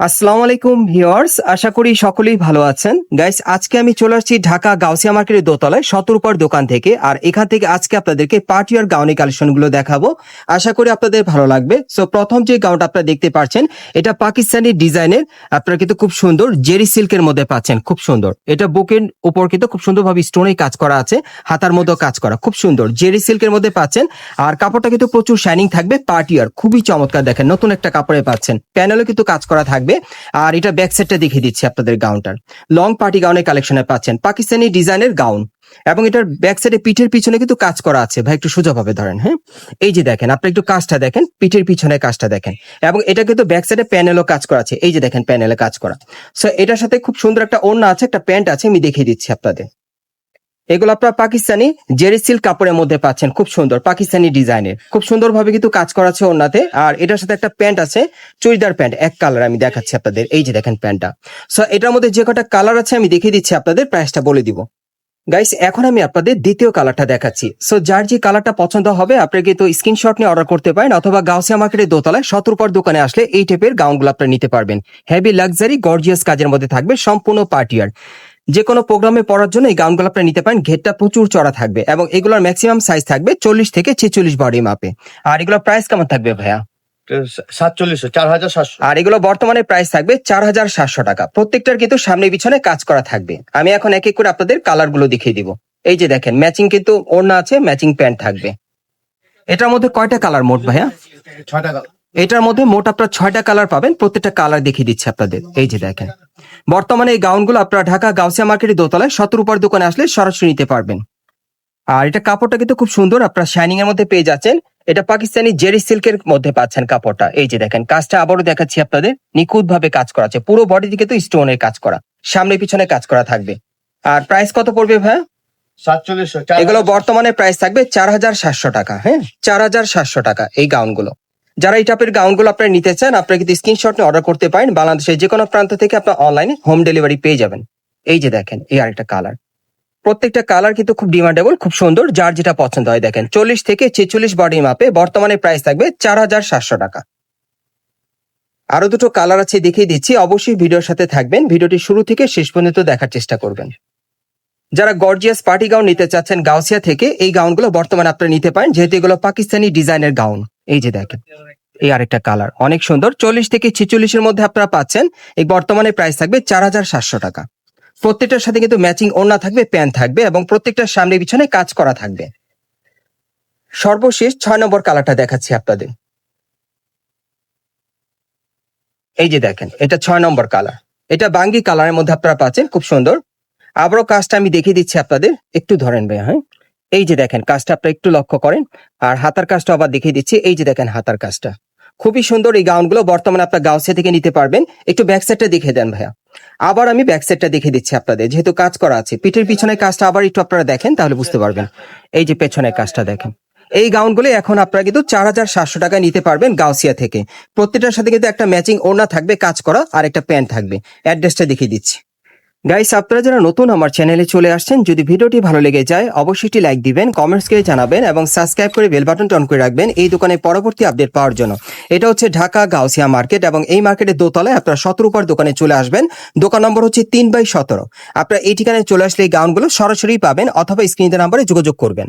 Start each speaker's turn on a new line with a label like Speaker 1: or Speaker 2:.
Speaker 1: আসসালামু আলাইকুম ভিউয়ার্স, আশা করি সকলেই ভালো আছেন। গাইস আজকে আমি চলে আসছি ঢাকা গাউসিয়া মার্কেটের দোতলায় শতরূপার দোকান থেকে, আর এখান থেকে আজকে আপনাদেরকে পার্টিয়ার গাউনি কালেকশনগুলো দেখাবো। আশা করি আপনাদের ভালো লাগবে। সো প্রথম যে গাউনটা আপনারা দেখতে পাচ্ছেন, এটা পাকিস্তানি ডিজাইনের, আপনারা কিন্তু খুব সুন্দর জেরি সিল্কের মধ্যে পাচ্ছেন, খুব সুন্দর। এটা বুকের উপর কিন্তু খুব সুন্দরভাবে স্টোনে কাজ করা আছে, হাতার মধ্যেও কাজ করা, খুব সুন্দর। জেরি সিল্কের মধ্যে পাচ্ছেন, আর কাপড়টা কিন্তু প্রচুর শাইনিং থাকবে পার্টিয়ার খুবই চমৎকার দেখেন, নতুন একটা কাপড়ে পাচ্ছেন। প্যানেলও কিন্তু কাজ করা থাকবে। আর এটা ব্যাক সাইডটা দেখিয়ে দিচ্ছি আপনাদের গাউনটার লং পার্টি গাউনের কালেকশনে পাচ্ছেন। পাকিস্তানি ডিজাইনের গাউন এবং এটার ব্যাক সাইডে পিঠের পিছনে কিন্তু কাজ করা আছে। ভাই, একটু সোজা ভাবে ধরেন হ্যাঁ? এই যে দেখেন, আপনি একটু কাজটা দেখেন, পিঠের পিছনে কাজটা দেখেন। এবং এটা কিন্তু ব্যাক সাইডে প্যানেলও কাজ করা আছে। এই যে দেখেন প্যানেলে কাজ করা। সো এটার সাথে খুব সুন্দর একটা ওড়না আছে, একটা প্যান্ট আছে, আমি দেখিয়ে দিচ্ছি আপনাদের। এগুলো আপনারা পাকিস্তানি জেরি সিল্ক কাপড়ের মধ্যে পাচ্ছেন, খুব সুন্দর, পাকিস্তানি ডিজাইনের। খুব সুন্দরভাবে কিন্তু কাজ করা আছে ওনাতে আর এটার সাথে একটা প্যান্ট আছে, চুড়িদার প্যান্ট, এক কালার আমি দেখাচ্ছি আপনাদের, এই যে দেখেন প্যান্টটা। সো এটার মধ্যে যে কটা কালার আছে আমি দেখিয়ে দিচ্ছি আপনাদের প্রাইসটা বলে দিব। গাইস এখন আমি আপনাদের দ্বিতীয় কালারটা দেখাচ্ছি। সো যার যে কালারটা পছন্দ হবে আপনারা কিন্তু স্ক্রিনশট নিয়ে অর্ডার করতে পারেন, অথবা গাউসিয়া মার্কেটের দোতলায় সতর্কর দোকানে আসলে এই টাইপের গাউনগুলো আপনারা নিতে পারবেন। হেভি লাক্সারি গর্জিয়াস কাজের মধ্যে থাকবে, সম্পূর্ণ পার্টিয়ার যে কোনো প্রোগ্রামে পড়ার জন্য এই গাউনগুলো আপনারা নিতে পারেন। ঘেরটা প্রচুর চড়া থাকবে এবং এগুলোর ম্যাক্সিমাম সাইজ থাকবে চল্লিশ থেকে ছেচল্লিশ বডি মাপে আর এগুলোর প্রাইস কেমন থাকবে ভাইয়া?
Speaker 2: সাতচল্লিশশো চার হাজার সাতশো
Speaker 1: আর এগুলো বর্তমানে প্রাইস থাকবে চার হাজার সাতশো টাকা। প্রত্যেকটার কিন্তু সামনে পিছনে কাজ করা থাকবে। আমি এখন এক এক করে আপনাদের কালারগুলো দেখিয়ে দিব। এই যে দেখেন ম্যাচিং কিন্তু ওড়না আছে ম্যাচিং প্যান্ট থাকবে। এটার মধ্যে কয়টা কালার মোট ভাইয়া?
Speaker 2: ছয় টাকা
Speaker 1: এটার মধ্যে মোট আপনার ছয়টা কালার পাবেন। প্রত্যেকটা কালার দেখিয়ে দিচ্ছে আপনাদের। এই যে দেখেন বর্তমানে এই গাউনগুলো আপনারা ঢাকা গাউসিয়া মার্কেটের দোতলায় সতের উপর দোকানে আসলে সরাসরি নিতে পারবেন। আর এটা কাপড়টা কিন্তু খুব সুন্দর আপনারা শাইনিং এর মধ্যে পেয়ে যাচ্ছেন। এটা পাকিস্তানি জেরি সিল্কের মধ্যে পাচ্ছেন কাপড়টা। এই যে দেখেন কাজটা আবারও দেখাচ্ছি আপনাদের। নিখুঁত ভাবে কাজ করা আছে পুরো বডি দিকে তো স্টোনের কাজ করা। সামনে পিছনে কাজ করা থাকবে। আর প্রাইস কত পড়বে ভাই এগুলো বর্তমানে প্রাইস থাকবে চার হাজার সাতশো টাকা হ্যাঁ? চার হাজার সাতশো টাকা এই গাউনগুলো। যারা এই টাইপের গাউনগুলো আপনারা নিতে চান, আপনারা কিন্তু স্ক্রিনশট নিয়ে অর্ডার করতে পারেন। বাংলাদেশের যে কোনো প্রান্ত থেকে আপনার অনলাইনে হোম ডেলিভারি পেয়ে যাবেন। এই যে দেখেন, এই আরেকটা কালার প্রত্যেকটা কালার কিন্তু খুব ডিমান্ডেবল খুব সুন্দর, যার যেটা পছন্দ হয়। দেখেন, চল্লিশ থেকে ছেচল্লিশ বডি মাপে বর্তমানে প্রাইস থাকবে চার হাজার সাতশো টাকা। আরও দুটো কালার আছে দেখিয়ে দিচ্ছি, অবশ্যই ভিডিওর সাথে থাকবেন। ভিডিওটি শুরু থেকে শেষ পর্যন্ত দেখার চেষ্টা করবেন। যারা গর্জিয়াস পার্টি গাউন নিতে চাচ্ছেন গাউসিয়া থেকে, এই গাউনগুলো বর্তমানে আপনারা নিতে পারেন, যেহেতু এগুলো পাকিস্তানি ডিজাইনের গাউন এই যে দেখেন, এই আরেকটা কালার, অনেক সুন্দর। চল্লিশ থেকে ছিচল্লিশের মধ্যে আপনারা পাচ্ছেন। এই বর্তমানে প্রাইস থাকবে চার হাজার সাতশো টাকা। প্রত্যেকটার সাথে কিন্তু ম্যাচিং ওড়না থাকবে প্যান্ট থাকবে এবং প্রত্যেকটার সামনে পিছনে কাজ করা থাকবে। সর্বশেষ ছয় নম্বর কালারটা দেখাচ্ছি আপনাদের। এই যে দেখেন, এটা ছয় নম্বর কালার। এটা বাঙ্গি কালারের মধ্যে আপনারা পাচ্ছেন, খুব সুন্দর। আবারও কাজটা আমি দেখিয়ে দিচ্ছি আপনাদের। একটু ধরেন ভাই হ্যাঁ। এই যে দেখেন, কাজটা আপনারা একটু লক্ষ্য করেন। আর হাতার কাজটা আবার দেখিয়ে দিচ্ছি, এই যে দেখেন হাতার কাজটা। খুবই সুন্দর এই গাউনগুলো বর্তমানে আপনার গাউসিয়া থেকে নিতে পারবেন। একটু ব্যাক সাইডটা দেখে দেন ভাইয়া। আবার আমি ব্যাক সাইডটা দেখে দিচ্ছি আপনাদের, যেহেতু কাজ করা আছে। পিঠের পিছনে কাজটা আবার একটু আপনারা দেখেন, তাহলে বুঝতে পারবেন। এই যে পেছনের কাজটা দেখেন। এই গাউনগুলো এখন আপনারা কিন্তু চার হাজার সাতশো টাকায় নিতে পারবেন গাউসিয়া থেকে। প্রত্যেকটার সাথে কিন্তু একটা ম্যাচিং ওড়না থাকবে, কাজ করা আর একটা প্যান্ট থাকবে অ্যাড্রেসটা দেখিয়ে দিচ্ছি। গাইস আপনারা যারা নতুন আমার চ্যানেলে চলে আসছেন, যদি ভিডিওটি ভালো লেগে যায়, অবশ্যই একটি লাইক দিবেন কমেন্টস করে জানাবেন এবং সাবস্ক্রাইব করে বেল বাটন অন করে রাখবেন এই দোকানে পরবর্তী আপডেট পাওয়ার জন্য। এটা হচ্ছে ঢাকা গাউসিয়া মার্কেট এবং এই মার্কেটের দোতলায় আপনারা সতেরো উপর দোকানে চলে আসবেন। দোকান নম্বর হচ্ছে তিন বাই সতেরো। আপনারা এই ঠিকানায় চলে আসলে এই গাউনগুলো সরাসরি পাবেন অথবা স্ক্রিনের নাম্বারে যোগাযোগ করবেন।